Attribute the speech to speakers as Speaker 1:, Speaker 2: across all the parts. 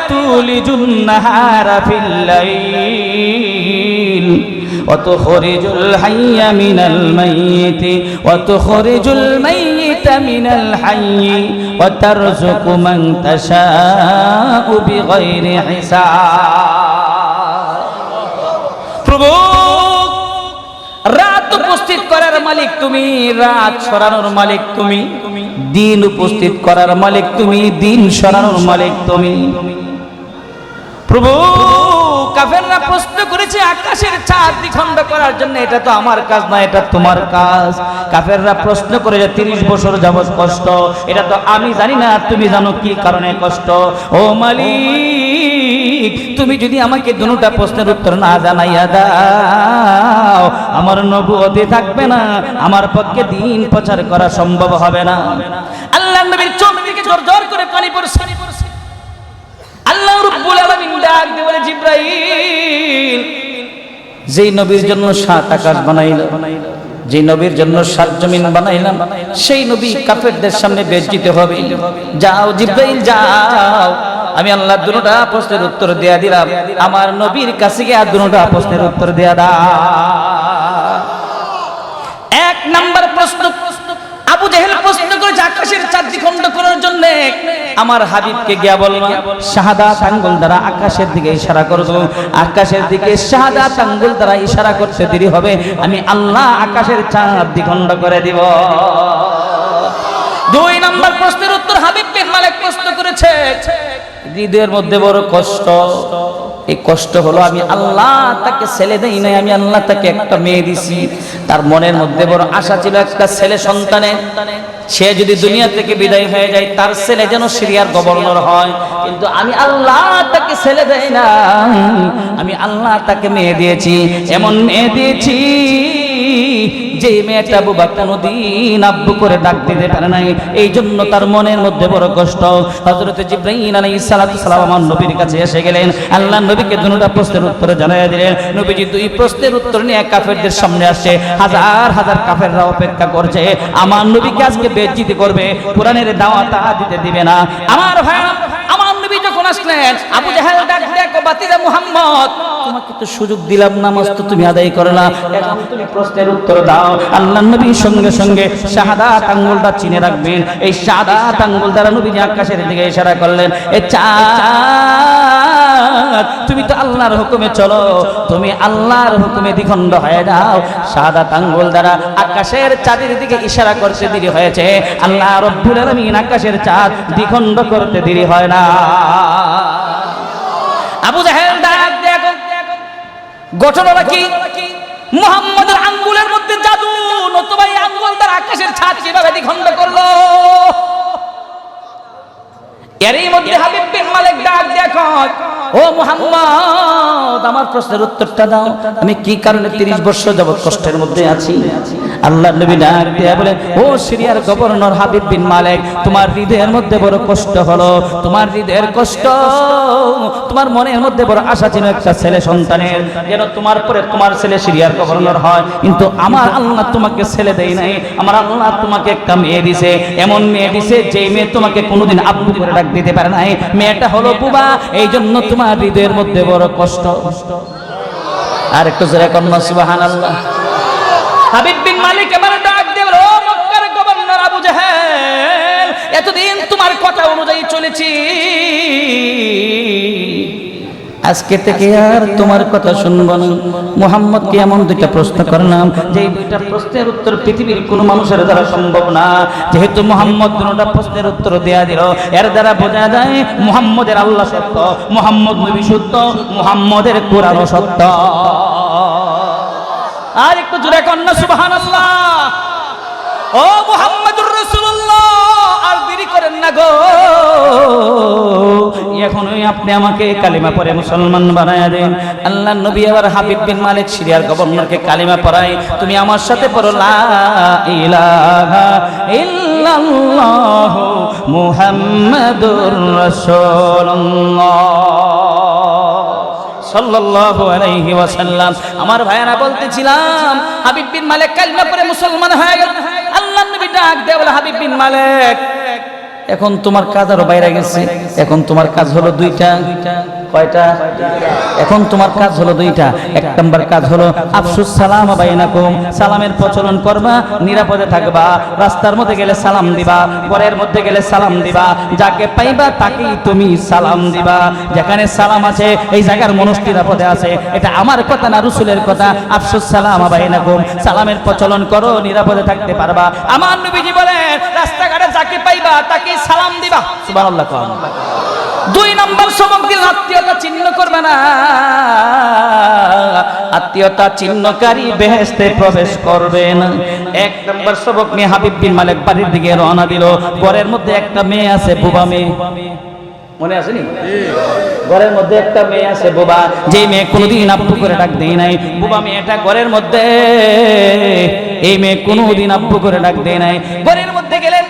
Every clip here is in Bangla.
Speaker 1: وتولج النهار في الليل وتخرج الحي من الميت وتخرج الميت من الحي وترزق من تشاء بغير حساب প্রভু রাত উপস্থিত করার মালিক তুমি রাত সরানোর মালিক তুমি দিন উপস্থিত করার মালিক তুমি দিন সরানোর মালিক তুমি প্রভু, কাফেররা প্রশ্ন করেছে, আকাশের চাঁদ দ্বিখণ্ড করার জন্য এটা তো আমার কাজ না এটা তোমার কাজ। কাফেররা প্রশ্ন করে যে তিরিশ বছর যাবৎ কষ্ট, এটা তো আমি জানি না, তুমি জানো কি কারণে কষ্ট? ও মালিক, তুমি যদি আমাকে দুটা প্রশ্নের উত্তর না জানাইয়া দাও, আমার নবুয়তে থাকবে না, আমার পক্ষে দিন প্রচার করা সম্ভব হবে না। যেই নবীর জন্য সাত আকাশ বানাইল যে নবীর জন্য সাত জমিন বানাইলাম, সেই নবী কাফেরদের সামনে বেজ্জিত হবে। যাও জিব্রাইল, যাও। আমি আল্লাহ দুটা প্রশ্নের উত্তর দেয়া দিলাম। আমার নবীর কাছে গিয়ে দুটা প্রশ্নের উত্তর দেয়া দা এক নাম্বার প্রশ্ন, আবু জেহেল প্রশ্ন করেছে, আকাশের চার দ্বিখণ্ড করার জন্য আমার হাবিবকে গিয়া বললাম শাহাদা আঙ্গুল দ্বারা আকাশের দিকে ইশারা করব। আকাশের দিকে শাহাদা আঙ্গুল দ্বারা ইশারা করতে দেরি হবে। আমি আল্লাহ আকাশের চাঁদ দ্বিখণ্ড করে দিব। দুই নাম্বার প্রশ্নের উত্তর হাবিব বিন মালিক প্রশ্ন করেছে। হৃদয়ের মধ্যে বড় কষ্ট। এই কষ্ট হলো আমি আল্লাহ তাকে ছেলে দেই নাই, আমি আল্লাহ তাকে একটা মেয়ে দিছি। তার মনের মধ্যে বড় আশা ছিল একটা ছেলে সন্তানের সে যদি দুনিয়া থেকে বিদায় হয়ে যায়, তার ছেলে যেন সিরিয়ার গভর্নর হয়। কিন্তু আমি আল্লাহ তাকে ছেলে দেই না আমি আল্লাহ তাকে মেয়ে দিয়েছি। এমন মেয়ে দিয়েছি যে মেয়েটা বুবা কোনোদিন আব্বু করে ডাক দিতে পারে নাই, এই জন্য তার মনের মধ্যে বড় কষ্ট। হযরত জিব্রাইল আলাইহিস সালাতু সালাম আমার নবীর কাছে এসে গেলেন। আল্লাহ নবীকে দুটো প্রশ্নের উত্তর জানাই দিলেন। নবীজি দুই প্রশ্নের উত্তর নিয়ে কাফেরদের সামনে আসছে। হাজার হাজার কাফেররা অপেক্ষা করছে। আমার নবীকে আজকে বেজ্জিতি করবে, কোরআনের দাওয়াত দিতে দিবে না। আমার ভাই আসলেন আবু জাহেল ডাক দেখো বাতিজা মুহাম্মদ, তোমাকে তো সুযোগ দিলাম, নামাজ তো তুমি আদায় করো না। তুমি প্রশ্নের উত্তর দাও। আল্লাহ নবীর সঙ্গে সঙ্গে শাহাদাত আঙ্গুলটা চিনে রাখবেন। এই শাহাদাত আঙ্গুল দ্বারা নবী আকাশের দিকে ইশারা করলেন, এ চাঁদ তুমি তো আল্লাহর হুকুমে চলো। তুমি আল্লাহর হুকুমে দ্বিখণ্ড হয়ে যাও। শাহাদাত আঙ্গুল দ্বারা আকাশের চাঁদের দিকে ইশারা করতে দেরি হয়েছে। আল্লাহ রব্বুল আলামিন আকাশের চাঁদ দ্বিখণ্ড করতে দেরি হয় না। আবু জাহেল ডাক দেখো ঘটনাটা কি? মুহাম্মদের আঙ্গুলের মধ্যে জাদু, নতুবা এই আঙ্গুল তার আকাশের ছাদ কীভাবে দ্বিখণ্ড করল? এরই মধ্যে হাবিব বিন মালিক ডাক দেখো ও মুহাম্মদ আমার প্রশ্নের উত্তরটা দাও। আমি কি কারণে 30 বছর যাবত কষ্টের মধ্যে আছি? আল্লাহ নবী বলে, ও সিরিয়ার গভর্নর হাবিব বিন মালিক, তোমার হৃদয়ের মধ্যে বড় কষ্ট হলো। তোমার হৃদয়ের কষ্ট, তোমার মনের মধ্যে বড় আশা ছিল একটা ছেলে সন্তানের। যেন তোমার পরে তোমার ছেলে সিরিয়ার গভর্নর হয়। কিন্তু আমার আল্লাহ তোমাকে ছেলে দেয় নাই। আমার আল্লাহ তোমাকে একটা মেয়ে দিছে। এমন মেয়ে দিছে যে মেয়ে তোমাকে কোনোদিন আব্বু করে ডাক দিতে পারে নাই। মেয়েটা হলো বুবা। এই জন্য তোমার হৃদয়ের মধ্যে বড় কষ্ট। আর একটু জোরে কন্যা সুবাহান আল্লাহ হাবিব বিন মালিক এবারে ডাক দেব ও মক্কার গভর্নর আবু জাহেল এতদিন তোমার কথা অনুযায়ী চলেছি। আজকে থেকে আর তোমার কথা শুনব না। মোহাম্মদকে এমন দুইটা প্রশ্ন করলাম যে দুইটা প্রশ্নের উত্তর পৃথিবীর কোনো মানুষের দ্বারা সম্ভব না। যেহেতু মোহাম্মদ দুটা প্রশ্নের উত্তর দেয়া দিল, এর দ্বারা বোঝা যায় মোহাম্মদের আল্লাহ সত্য, মোহাম্মদ নবী সত্য, মোহাম্মদের কোরআন সত্য। আর একটু জোরে কন্যা সুবহান আল্লাহ ও মুহাম্মদুর করেন না গো। এখনই আপনি আমাকে কালিমা পরে মুসলমান বানায়া দেন। আল্লাহ নবী আবার হাবিব বিন মালিক, সিরিয়ার গভর্নরকে কালিমা পড়াই তুমি আমার সাথে পড়ো, লা ইলাহা ইল্লাল্লাহ মুহাম্মাদুর রাসূলুল্লাহ সাল্লাল্লাহু আলাইহি ওয়াসাল্লাম। আমার ভাইয়ারা বলতেছিলাম, হাবিব বিন মালিক কালিমা পরে মুসলমান হয়ে গেল। আল্লাহ নবী ডাক দেয়া বলে, হাবিব বিন মালিক এখন তোমার কাজ আরও বাইরে গেছে। এখন তোমার কাজ হলো দুইটা। কয়টা? এখন তোমার কাজ হলো দুইটা। এক নম্বর কাজ হলো, আফসুস সালাম বাইনাকুম, সালামের প্রচলন করবা, নিরাপদে থাকবা, রাস্তার মধ্যে গেলে সালাম দিবা, ঘরের মধ্যে গেলে সালাম দিবা, যাকে পাইবা তাকেই তুমি সালাম দিবা। যেখানে সালাম আছে, এই জায়গার মানুষ নিরাপদে আছে। এটা আমার কথা না রসুলের কথা। আফসুস সালাম বাইনাকুম, সালামের প্রচলন করো, নিরাপদে থাকতে পারবা। আমার নবীজি বলেন, রাস্তাঘাটে যাকে পাইবা তাকেই সালাম দিবা। সুবহানাল্লাহ দুই নম্বর সবক দিল আত্মীয়তা চিহ্ন করবে না। আত্মীয়তা চিহ্নকারী বেহেস্তে প্রবেশ করবে না। এক নম্বর সবক নিয়ে হাবিব বিন মালিক বাড়ির দিকে রওনা দিল। ঘরের মধ্যে একটা মেয়ে আছে, বুবা মেয়ে। মনে আছে নি? ঘরের মধ্যে একটা মেয়ে আছে, বুবা। যে মেয়ে কোনোদিন আব্বু করে ডাক দেয় নাই। বুবা মেয়েটা ঘরের মধ্যে, এই মেয়ে কোনোদিন আব্বু করে ডাক দেয় নাই। ঘরের মধ্যে গেলেন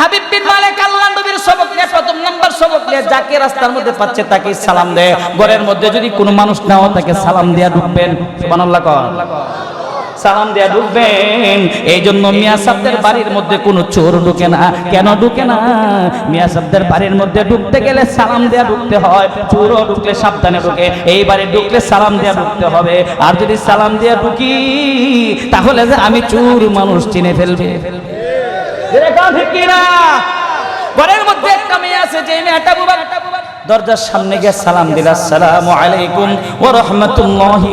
Speaker 1: হাবিব বিন মালিক আল্লাহ নবীর সবক নিয়ে, প্রথম নাম্বার সবক নিয়ে যাকে রাস্তার মধ্যে পাচ্ছে তাকে সালাম দেয়। ঘরের মধ্যে যদি কোনো মানুষ নাও তাকে সালাম দেয়া ঢুকবেন, সুবহানাল্লাহ কর সালাম দেয়া ঢুকবেন এই জন্য মিয়া বাড়ির মধ্যে কোনো চোর ঢুকে না। কেন ঢুকে না? মিয়া বাড়ির মধ্যে ঢুকতে গেলে সালাম দেয়া ঢুকতে হয়, চোরও ঢুকলে সাবধানে ঢুকে। এই বাড়ি ঢুকলে সালাম দেয়া ঢুকতে হবে। আর যদি সালাম দেয়া ঢুকি, তাহলে যে আমি চোর মানুষ চিনে ফেলবে। কিনা? মধ্যে একটা আছে যে মেয়েটা দরজার সামনে গিয়ে সালাম দিল, আসসালামু আলাইকুম ওয়া রাহমাতুল্লাহি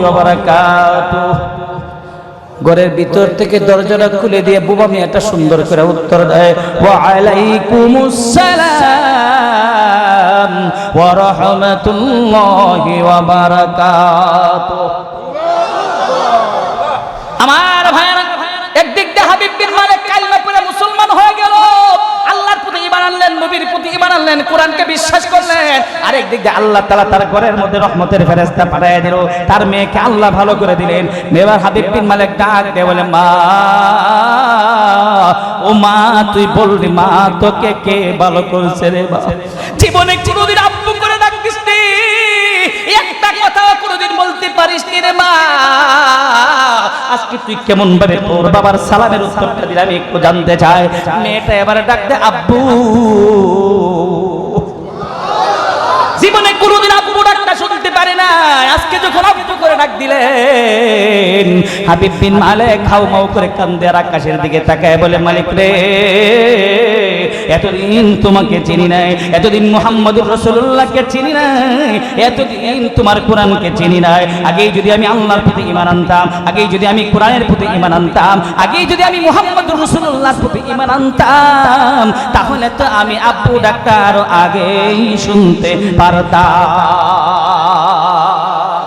Speaker 1: ঘরের ভিতর থেকে দরজাটা খুলে দিয়ে বুবা মেয়েটা সুন্দর করে উত্তর দেয়, ওয়া আলাইকুমুস সালাম ওয়া রাহমাতুল্লাহি ওয়া বারাকাতুহু আমার ভাইরা একদিক দিয়ে হাবিব বিন মালিক কালিমা পড়ে মুসলমান হয়ে গেল আল্লাহর প্রতি ঈমান আনলেন নবীর আনলেন কোরআনকে বিশ্বাস করলেন। আর একদিক দিয়ে আল্লাহ তাআলা তার ঘরের মধ্যে রহমতের ফেরেশতা পাঠিয়ে দিল। তার মেয়েকে আল্লাহ ভালো করে দিলেন। এবার হাবিব বিন মালিক ডাক দিয়ে বলে, মা, ও মা, তুই বললি, মা, তোকে কে ভালো করেছে রে বাবা জীবনে কোনোদিন আব্বু করে ডাকিস একটা কথা কোনোদিন বলতে পারিস রে মা। আজকে তুই কেমন ভাবে তোর বাবার সালামের উত্তরটা দিলাম একটু জানতে চাই। মেয়েটা এবারে ডাক দে, আব্বু। জীবনে কোনোদিন আব্বু ডাকটা শুনতে পারে না আজকে যখন আব্বু করে ডাক দিলেন হাবিব বিন মালিক খাও মাও করে কান্দে আকাশের দিকে তাকায় বলে, মালিক রে, এতদিন তোমাকে চিনি নাই, এতদিন মোহাম্মদুর রসুল্লাহকে চিনি নাই, এতদিন তোমার কোরআনকে চিনি নাই। আগেই যদি আমি আল্লাহর প্রতি ইমান আনতাম, আগেই যদি আমি কোরআনের প্রতি ইমান আনতাম, আগেই যদি আমি মোহাম্মদুর রসুল্লাহর প্রতি ইমান আনতাম, তাহলে তো আমি আব্বু ডাক্তার আগেই শুনতে পারতাম।